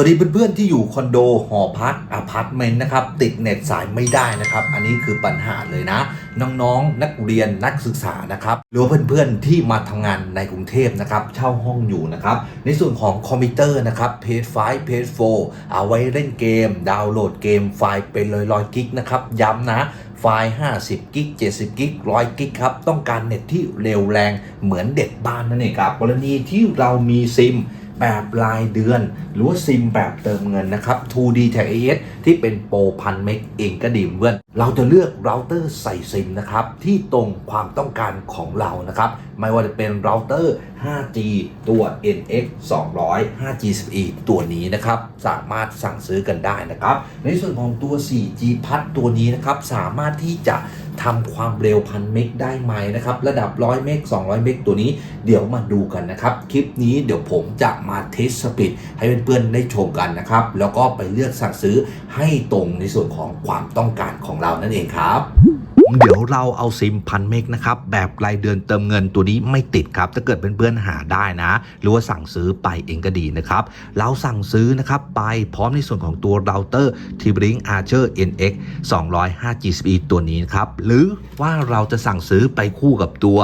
วัสดีเพื่อนๆที่อยู่คอนโดหอพักอพาร์ตเมนต์นะครับติดเน็ตสายไม่ได้นะครับ อันนี้คือปัญหาเลยนะ น้องๆ นักเรียนนักศึกษานะครับหรือเพื่อนๆที่มาทำงานในกรุงเทพนะครับเช่าห้องอยู่นะครับในส่วนของคอมพิวเตอร์นะครับเพจ5เพจ4เอาไว้เล่นเกม ดาวน์โหลดเกมไฟล์เป็นร้อยๆกิกนะครับย้ำนะไฟล์ 50 กิก 70 กิก 100 กิกครับต้องการเน็ตที่เร็วแรงเหมือนเด็กบ้านนั่นเองครับกรณีที่เรามีซิม แบบรายเดือน หรือว่าซิมแบบเติมเงินนะครับ 2D Tag AS ที่เป็นโปรพันเมกเองก็ดีเพื่อนเราจะเลือกเราเตอร์ใส่ซิมนะครับที่ตรงความต้องการของเรานะครับ ไม่ว่าจะเป็นเราเตอร์ 5G ตัว NX 200 5G 11ตัวนี้นะครับ สามารถสั่งซื้อกันได้นะครับ ในส่วนของตัว 4G พัดตัวนี้นะครับ สามารถที่จะทำความเร็วพันเมกได้ไหมนะครับ ระดับ 100 เมก 200 เมกตัวนี้เดี๋ยวมาดูกันนะครับ คลิปนี้เดี๋ยวผมจะมาเทสสปีดให้เพื่อนๆได้ชมกันนะครับ แล้วก็ไปเลือกสั่งซื้อให้ตรงในส่วนของความต้องการของเรานั่นเองครับ เดี๋ยวเราเอาซิมพันเมกนะครับแบบรายเดือนเติมเงินตัวนี้ไม่ติดครับถ้าเกิดเพื่อนๆหาได้นะ หรือว่าสั่งซื้อไปเองก็ดีนะครับเราสั่งซื้อนะครับไปพร้อมในส่วนของตัวเราเตอร์ t b r i n k Archer NX 205 GSP ตัวนี้นะครับหรือว่าเราจะสั่งซื้อไปคู่กับตัว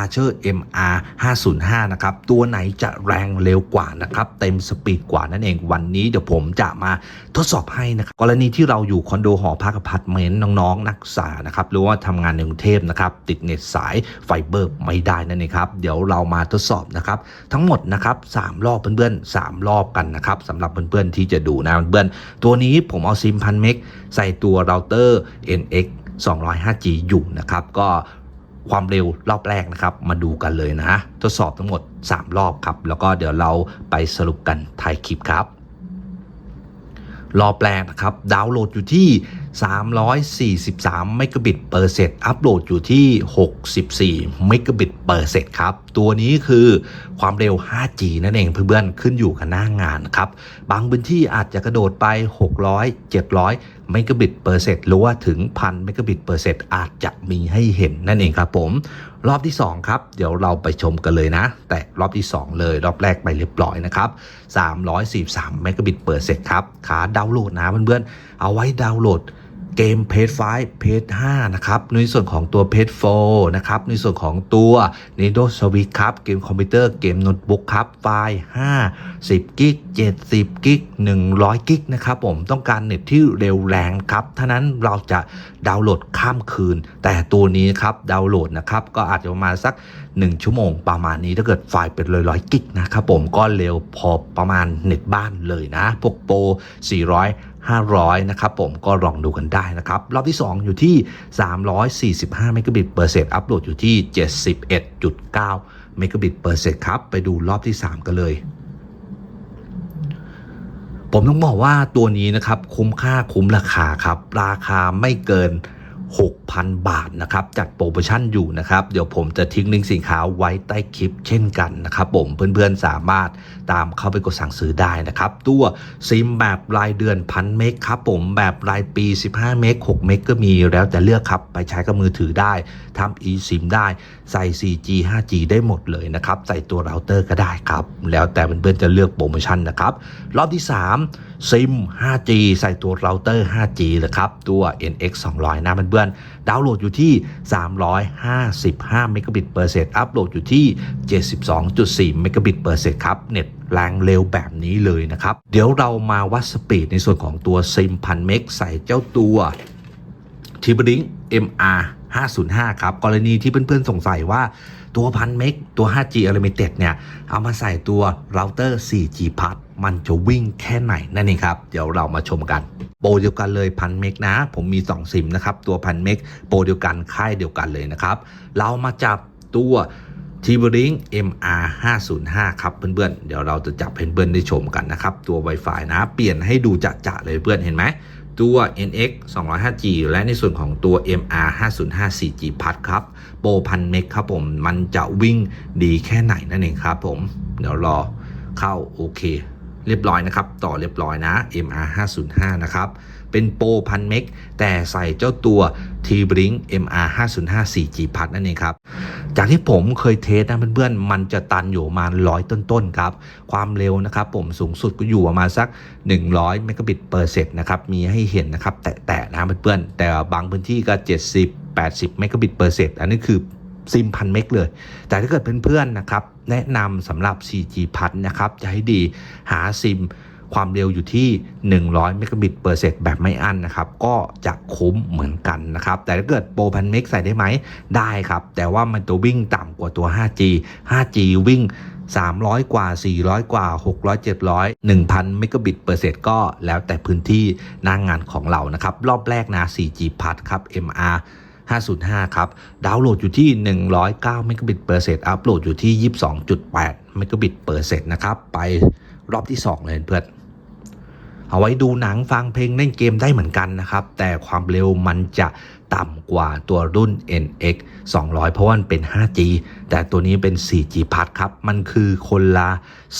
Archer MR 505นะครับตัวไหนจะแรงเร็วกว่านะครับเต็มสปีดกว่านั่นเองวันนี้เดี๋ยวผมจะมาทดสอบให้นะครับกรณีที่เราอยู่คอนโดหอพักอพาร์ตเมนต์น้องๆนักศึกษานะครับหรือว่าทำงานในกรุงเทพนะครับติดเน็ตสายไฟเบอร์ไม่ได้นั่นเองครับเดี๋ยวเรามาทดสอบนะครับทั้งหมดนะครับ3รอบเพื่อนๆ3รอบกันนะครับสำหรับเพื่อนๆที่จะดูนะเพื่อนๆตัวนี้ผมเอาซิมพันเมกใส่ตัวเราเตอร์ NX 205G อยู่นะครับก็ความเร็วรอบแรกนะครับ มาดูกันเลยนะ ทดสอบทั้งหมด 3 รอบครับ แล้วก็เดี๋ยวเราไปสรุปกันท้ายคลิปครับ รอบแรกนะครับ ดาวน์โหลดอยู่ที่ 343เมกะบิตเปอร์เซกอัปโหลดอยู่ที่ 64เมกะบิตเปอร์เซกครับ ตัวนี้คือความเร็ว 5G นั่นเองเพื่อนๆ ขึ้นอยู่กับหน้างานครับ บางพื้นที่อาจจะกระโดดไป 600 700เมกะบิตเปอร์เซกหรือว่าถึง 1,000เมกะบิตเปอร์เซกอาจจะมีให้เห็นนั่นเองครับผม รอบที่ 2 ครับ เดี๋ยวเราไปชมกันเลยนะ แต่รอบที่ 2 เลยรอบแรกไปเรียบร้อยนะครับ343เมกะบิตเปอร์เซกครับขาดาวน์โหลดนะเพื่อนๆ เอาไว้ดาวน์โหลด เกมเพจ5เพจ5นะครับในส่วนของตัวเพจ4นะครับในส่วนของตัว Nintendo Switch ครับเกมคอมพิวเตอร์เกมโน้ตบุ๊กครับไฟล์5 10กิก70กิก100กิกนะครับผมต้องการเน็ตที่เร็วแรงครับท่านั้นเราจะดาวน์โหลดข้ามคืน แต่ตัวนี้ครับดาวน์โหลดนะครับก็อาจจะประมาณสัก 1 ชั่วโมงประมาณนี้ถ้าเกิดไฟล์เป็นร้อยๆกิกนะครับผมก็เร็วพอประมาณเน็ตบ้านเลยนะพวกโปร400 500 นะครับผมก็ลองดูกันได้นะครับ รอบที่ 2 อยู่ที่ 345 เมกะบิตเปอร์เซกอัปโหลดอยู่ที่ 71.9 เมกะบิตเปอร์เซกครับ ไปดูรอบที่ 3 กันเลยผมต้องบอกว่าตัวนี้นะครับคุ้มค่าคุ้มราคาครับ ราคาไม่เกิน 6,000 บาทนะครับจัดโปรโมชั่นอยู่นะครับ เดี๋ยวผมจะทิ้งลิงก์สินค้าไว้ใต้คลิปเช่นกันนะครับ ผมเพื่อนๆสามารถตามเข้าไปกดสั่งซื้อได้นะครับ ตัวซิมแบบรายเดือนพันเมกครับผมแบบรายปี 15 เมก6เมกก็มีแล้วแต่เลือกครับ ไปใช้กับมือถือได้ทำ eSIM ได้ใส่ 4G 5G ได้หมดเลยนะครับ ใส่ตัวเราเตอร์ก็ได้ครับ แล้วแต่เพื่อนๆจะเลือกโปรโมชั่นนะครับ รอบที่ 3 ซิม 5G ใส่ตัวเราเตอร์ 5G เลยครับตัว NX 200 นะเพื่อนๆดาวน์โหลดอยู่ที่ 355 เมกะบิตเปอร์เซกอัปโหลดอยู่ที่ 72.4 เมกะบิตเปอร์เซกครับ เน็ตแรงเร็วแบบนี้เลยนะครับ เดี๋ยวเรามาวัดสปีดในส่วนของตัวซิมพันเมกใส่เจ้าตัวทิบริง MR 505 ครับ กรณีที่เพื่อนๆสงสัยว่า ตัวพันเมกตัว 5G Unlimited เนี่ย เอามาใส่ตัวเราเตอร์ 4G พัดมันจะวิ่งแค่ไหนนั่นเองครับ เดี๋ยวเรามาชมกัน โปรเดียวกันเลยพันเมกนะ ผมมี 2 ซิมนะครับ ตัวพันเมกโปรเดียวกันค่ายเดียวกันเลยนะครับ เรามาจับตัวทีบริง MR 505ครับเพื่อนๆ เดี๋ยวเราจะจับให้เพื่อนๆได้ชมกันนะครับ ตัว Wi-Fi นะ เปลี่ยนให้ดูจะๆเลยเพื่อนเห็นไหม ตัว NX 205G และในส่วนของตัว MR 505 4G พัดครับ โปรพันเมกครับผม มันจะวิ่งดีแค่ไหนนั่นเองครับผม เดี๋ยวรอเข้าโอเค เรียบร้อยนะครับ ต่อเรียบร้อยนะ MR 505นะครับ เป็นโปรพันเมกแต่ใส่เจ้าตัว t b r i n k MR 505 4G พัดนั่นเองครับ จากที่ผมเคยเทสนะเพื่อนๆ มันจะตันอยู่ประมาณร้อยต้นๆครับ ความเร็วนะครับผมสูงสุดก็อยู่ประมาณสัก 100เมกะบิตเปอร์เซกนะครับ มีให้เห็นนะครับ แตะๆนะเพื่อนๆ แต่บางพื้นที่ก็ 70 80เมกะบิตเปอร์เซกอันนี้คือซิมพันเมกเลย แต่ถ้าเกิดเพื่อนๆนะครับ แนะนำสำหรับ 4G พัดนะครับ จะให้ดีหาซิม ความเร็วอยู่ที่ 100เมกะบิตเปอร์เซกแบบไม่อั้นนะครับ ก็จะคุ้มเหมือนกันนะครับ แต่ถ้าเกิดโปรพันเมกใส่ได้ไหมได้ครับ แต่ว่ามันจะวิ่งต่ำกว่าตัว 5G 5G วิ่ง 300 กว่า 400 กว่า 600 700 1,000เมกะบิตเปอร์เซกก็แล้วแต่พื้นที่หน้างงานของเรานะครับ รอบแรกนะ 4G พัดครับ MR 505 ครับ ดาวน์โหลดอยู่ที่ 109เมกะบิตเปอร์เซกอัปโหลดอยู่ที่ 22.8เมกะบิตเปอร์เซกนะครับ ไปรอบที่ 2 เลยเพื่อน เอาไว้ดูหนังฟังเพลงเล่นเกมได้เหมือนกันนะครับ แต่ความเร็วมันจะต่ำกว่าตัวรุ่น NX 200 เพราะว่ามันเป็น 5G แต่ตัวนี้เป็น 4G พัดครับ มันคือคนละ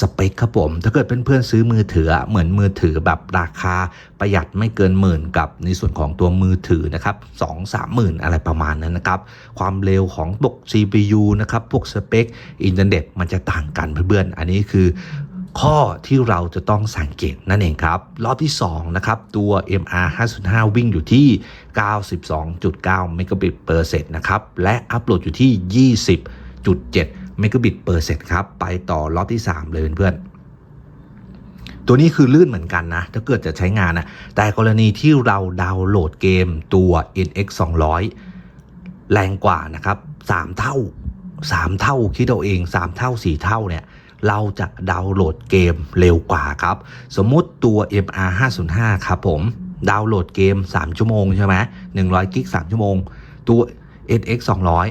สเปคครับผม ถ้าเกิดเพื่อนๆซื้อมือถือเหมือนมือถือแบบราคาประหยัดไม่เกินหมื่นกับในส่วนของตัวมือถือนะครับ2 3หมื่นอะไรประมาณนั้นนะครับ ความเร็วของพวก CPU นะครับ พวกสเปค อินเทอร์เน็ตมันจะต่างกันเพื่อนๆ อันนี้คือ ข้อที่เราจะต้องสังเกตนั่นเองครับ รอบที่2นะครับตัว MR 505 วิ่งอยู่ที่ 92.9เมกะบิตเปอร์เซกนะครับและอัปโหลดอยู่ที่ 20.7เมกะบิตเปอร์เซกครับไปต่อรอบที่ 3 เลยเพื่อนๆตัวนี้คือลื่นเหมือนกันนะ ถ้าเกิดจะใช้งานนะ แต่กรณีที่เราดาวน์โหลดเกมตัว NX 200 แรงกว่านะครับ 3 เท่า 3 เท่าคิดเอาเอง 3 เท่า 4 เท่าเนี่ย เราจะดาวน์โหลดเกมเร็วกว่าครับ สมมุติตัว MR 505ครับผมดาวน์โหลดเกม 3 ชั่วโมงใช่ไหม100กิก3 ชั่วโมง ตัว NX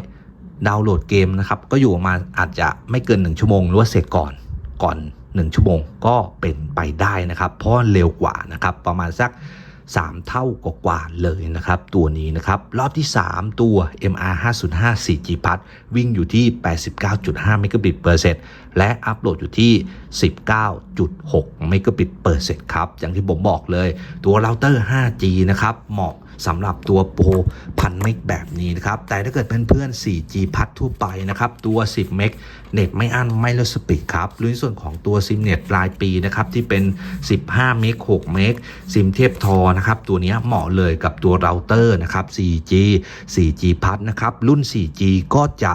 200 ดาวน์โหลดเกมนะครับ ก็อยู่ประมาณอาจจะไม่เกิน 1 ชั่วโมง หรือว่าเสร็จก่อนก่อน 1 ชั่วโมงก็เป็นไปได้นะครับ เพราะเร็วกว่านะครับ ประมาณสัก 3 เท่ากว่าเลยนะครับ ตัวนี้นะครับ รอบที่ 3 ตัว MR 505 4G พัดวิ่งอยู่ที่ 89.5เมกะบิตเปอร์เซกและอัปโหลดอยู่ที่ 19.6เมกะบิตเปอร์เซกครับ อย่างที่ผมบอกเลย ตัวเราเตอร์ 5G นะครับเหมาะ สำหรับตัวโปรพันเมกแบบนี้นะครับ แต่ถ้าเกิดเพื่อนๆ 4G พัดทั่วไปนะครับ ตัว 10 เมกเน็ตไม่อั้นไม่ลดสปีดครับหรือในส่วนของตัวซิมเน็ตรายปีนะครับ ที่เป็น 15 เมก6 เมกซิมเทพทอนะครับ ตัวนี้เหมาะเลยกับตัวเราเตอร์นะครับ 4G 4G พัดนะครับ รุ่น 4G ก็จะ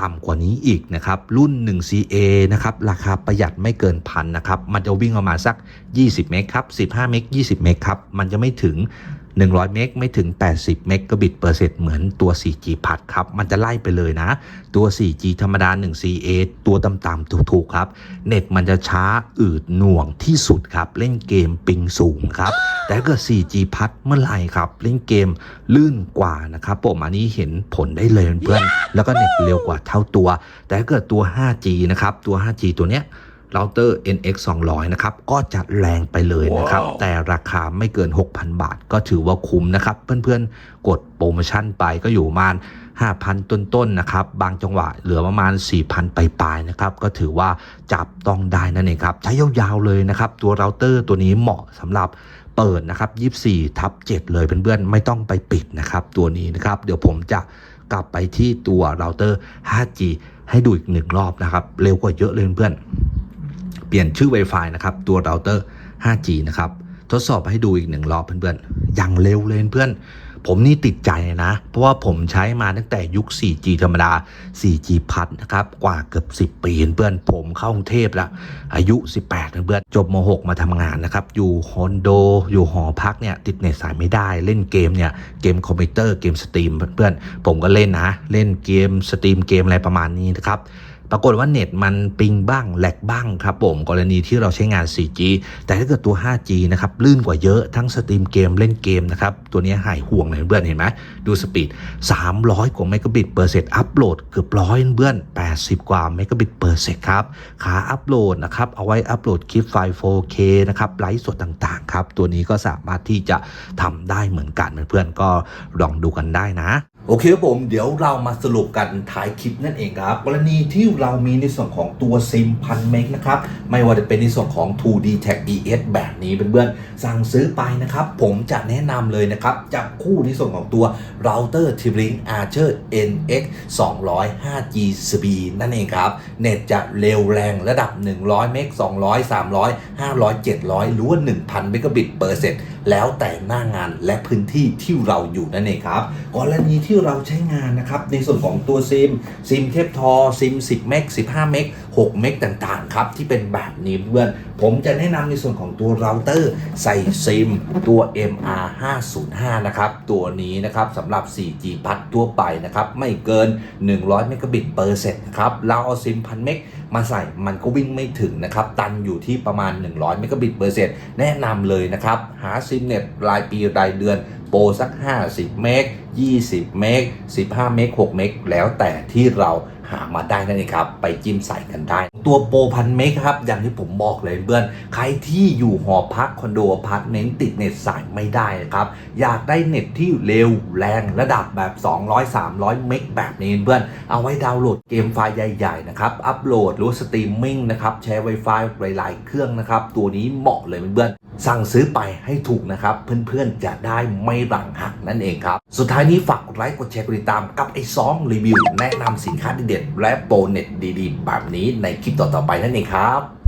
ต่ำกว่านี้อีกนะครับ รุ่น 1CA นะครับ ราคาประหยัดไม่เกินพันนะครับ มันจะวิ่งประมาณสัก 20 เมกครับ 15 เมก 20 เมกครับ มันจะไม่ถึง 100 เมกไม่ถึง 80 เมกะบิตเปอร์เซกเหมือนตัว 4G พัดครับ มันจะไล่ไปเลยนะ ตัว 4G ธรรมดา 1CA ตัวต่ำๆถูกๆครับ เน็ตมันจะช้าอืดหน่วงที่สุดครับ เล่นเกมปิงสูงครับ แต่กิด 4G พัดเมื่อไหร่ครับ เล่นเกมลื่นกว่านะครับผมอันนี้เห็นผลได้เลยเพื่อนๆแล้วก็เน็ตเร็วกว่าเท่าตัว แต่เกิดตัว 5G นะครับ ตัว 5G ตัวเนี้ย เราเตอร์ NX 200 นะครับ ก็จะแรงไปเลยนะครับแต่ราคาไม่เกิน 6,000 บาท ก็ถือว่าคุ้มนะครับ เพื่อนๆ กดโปรโมชั่นไปก็อยู่ประมาณ 5,000 ต้นๆนะครับ บางจังหวะเหลือประมาณ 4,000 ปลายๆนะครับ ก็ถือว่าจับต้องได้นั่นเองครับ ใช้ยาวๆเลยนะครับ ตัวเราเตอร์ตัวนี้เหมาะสำหรับเปิดนะครับ24ทับ7เลยเพื่อนๆ ไม่ต้องไปปิดนะครับ ตัวนี้นะครับ เดี๋ยวผมจะกลับไปที่ตัวเราเตอร์ 5G ให้ดูอีกหนึ่งรอบนะครับ เร็วกว่าเยอะเลยเพื่อนๆ เปลี่ยนชื่อ Wi-Fi นะครับ ตัวเราเตอร์ 5G นะครับ ทดสอบให้ดูอีกหนึ่งรอบเพื่อนๆ อย่างเร็วเลยเพื่อน ผมนี่ติดใจนะ เพราะว่าผมใช้มาตั้งแต่ยุค 4G ธรรมดา 4G พัดนะครับ กว่าเกือบ 10 ปีเพื่อน ผมเข้ากรุงเทพแล้ว อายุ 18เพื่อน จบม .6 มาทำงานนะครับ อยู่คอนโด อยู่หอพักเนี่ย ติดเน็ตสายไม่ได้ เล่นเกมเนี่ย เกมคอมพิวเตอร์ เกมสตรีมเพื่อนๆ ผมก็เล่นนะ เล่นเกมสตรีมเกมอะไรประมาณนี้นะครับ ปรากฏว่าเน็ตมันปิงบ้างแหลกบ้างครับผมกรณีที่เราใช้งาน 4G แต่ถ้าเกิดตัว 5G นะครับลื่นกว่าเยอะทั้งสตรีมเกมเล่นเกมนะครับตัวนี้หายห่วงเลยเพื่อนเห็นไหมดูสปีด 300 กว่าเมกะบิตเปอร์เซกอัพโหลดเกือบร้อยเพื่อน 80 กว่าเมกะบิตเปอร์เซกครับขาอัพโหลดนะครับเอาไว้อัพโหลดคลิปไฟล์ 4K นะครับไลฟ์สดต่างๆครับตัวนี้ก็สามารถที่จะทำได้เหมือนกันเพื่อนๆก็ลองดูกันได้นะ โอเคครับผมเดี๋ยวเรามาสรุปกันท้ายคลิปนั่นเองครับ กรณีที่เรามีในส่วนของตัวซิมพันเมกนะครับ ไม่ว่าจะเป็นในส่วนของ 2D Tag ES แบบนี้เพื่อนๆสั่งซื้อไปนะครับ ผมจะแนะนำเลยนะครับ จับคู่ในส่วนของตัว router t i p l i n k Archer NX 200 5G Speed นั่นเองครับ เน็ตจะเร็วแรงระดับ 100 เมก 200 300 500 700 หรือว่า 1,000เมกะบิตเปอร์เซ็นต์แล้วแต่หน้างานและพื้นที่ที่เราอยู่นั่นเองครับ กรณีที่เราใช้งานนะครับ ในส่วนของตัวซิม ซิมเทปทอซิม 10 เมก 15 เมก 6 เมกต่างๆ ครับ ที่เป็นแบบนี้เพื่อน ผมจะแนะนำในส่วนของตัวเราเตอร์ใส่ซิมตัว MR 505 นะครับ ตัวนี้นะครับสำหรับ 4G พัดทั่วไปนะครับ ไม่เกิน 100 เมกะบิตเปอร์เซ็นต์ครับ เราเอาซิมพันเมกมาใส่มันก็วิ่งไม่ถึงนะครับ ตันอยู่ที่ประมาณ 100 เมกะบิตเปอร์เซ็นต์แนะนำเลยนะครับ หาซิมเน็ตรายปีรายเดือน โปรสัก 50 เมก 20 เมก 15 เมก 6 เมก แล้วแต่ที่เรา หามาได้นั่นเองครับ ไปจิ้มใส่กันได้ ตัวโปรพันเมกครับ อย่างที่ผมบอกเลยเพื่อน ใครที่อยู่หอพักคอนโดอพาร์ตเมนต์ติดเน็ตสายไม่ได้นะครับ อยากได้เน็ตที่เร็วแรงระดับแบบ 200 300 เมกแบบนี้เพื่อน เอาไว้ดาวน์โหลดเกมไฟล์ใหญ่ๆนะครับอัปโหลดหรือสตรีมมิ่งนะครับแชร์ Wi-Fi หลายๆเครื่องนะครับตัวนี้เหมาะเลยเพื่อนสั่งซื้อไปให้ถูกนะครับ เพื่อนๆจะได้ไม่หลังหักนั่นเองครับ สุดท้ายนี้ฝากกดไลค์กดแชร์กดติดตามกับไอ้ซองรีวิวแนะนำสินค้าเด็ดและโปรเน็ตดีๆ แบบนี้ในคลิปต่อๆไปนั่นเองครับ